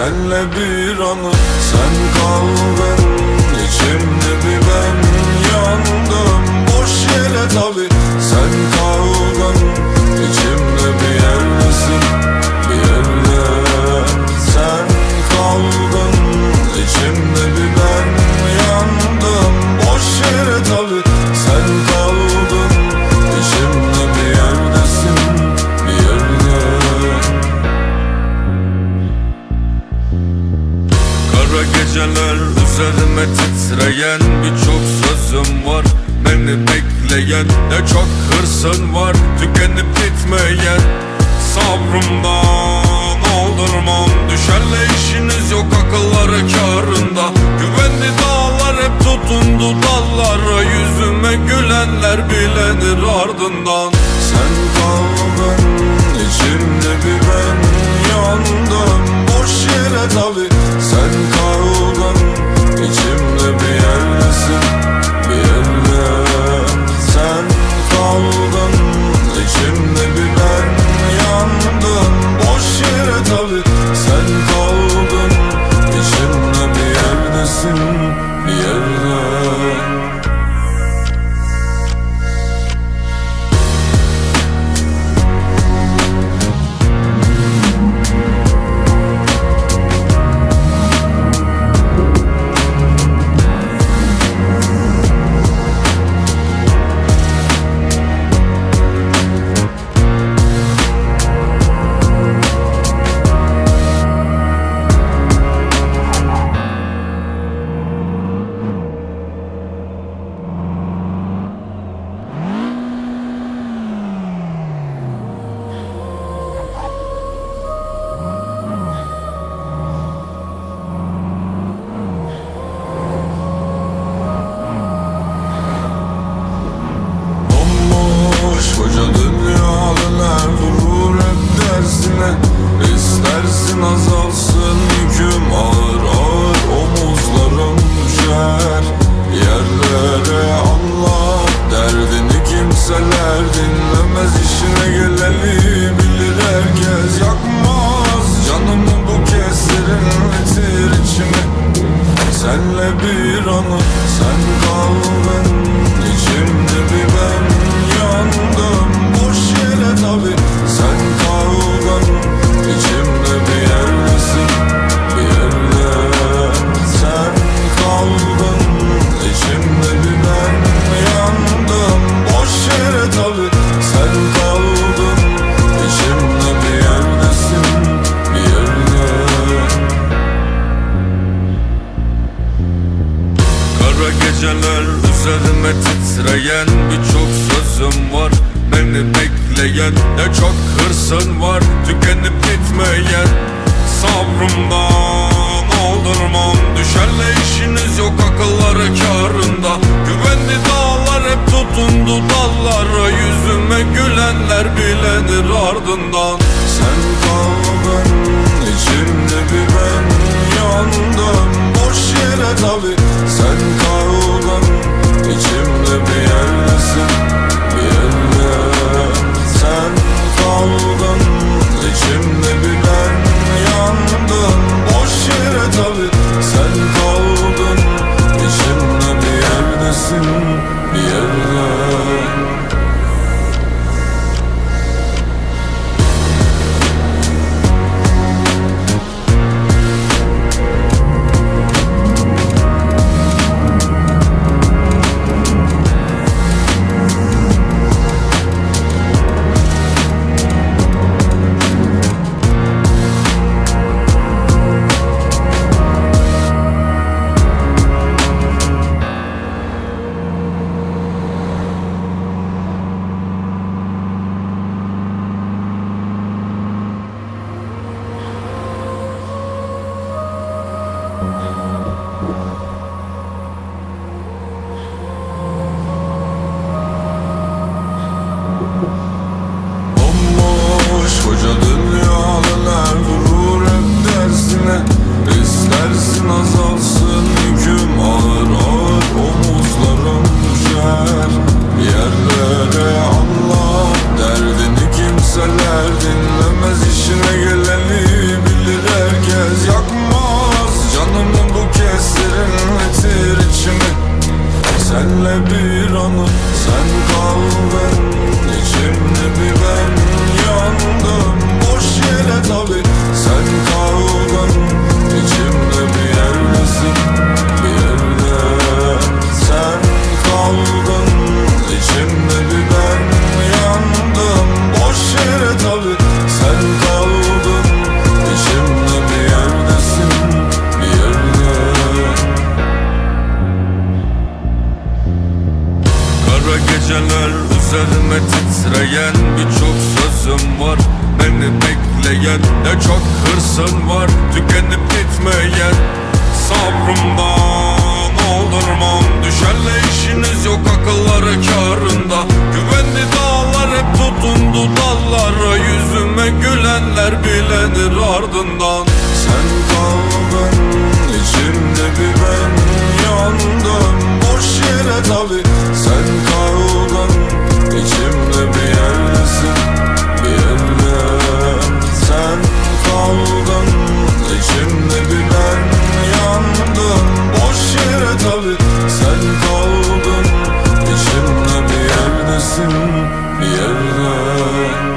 Senle bir anı sen kaldın. İçimde bir ben yandım. Boş yere tabi sen kaldın. İçimde bir yerdesin bir geceler üzerime titreyen Birçok sözüm var. Beni bekleyen Ne çok hırsın var. Tükenip gitmeyen Sabrımdan aldırmam Düşerle işiniz yok akılları karında Güvenli dağlar hep tutundu dallara. Yüzüme gülenler bilenir ardından. Sen kaldın içimde bir ben yandım. Boş yere tabi sen kaldın üzerime titreyen Birçok sözüm var. Beni bekleyen Ne çok hırsın var. Tükenip gitmeyen Sabrımdan aldırmam. Düşerle işiniz Geceler üzerime titreyen birçok sözüm var. Beni bekleyen ne çok hırsım var. Tükenip gitmeyen sabrımdan oldurmam Düşerle işiniz yok akılları karında Güvenli dağlar hep tutundu dallara. Yüzüme gülenler bilenir ardından. Sen kaldın içimde bir ben yandım. Boş yere tabi sen kaldın yorgun İçimde bir yerdesin bir yerde Sen kaldın içimde bir ben yandım Boş yere tabi sen kaldın. İçimde bir yerdesin bir yerde.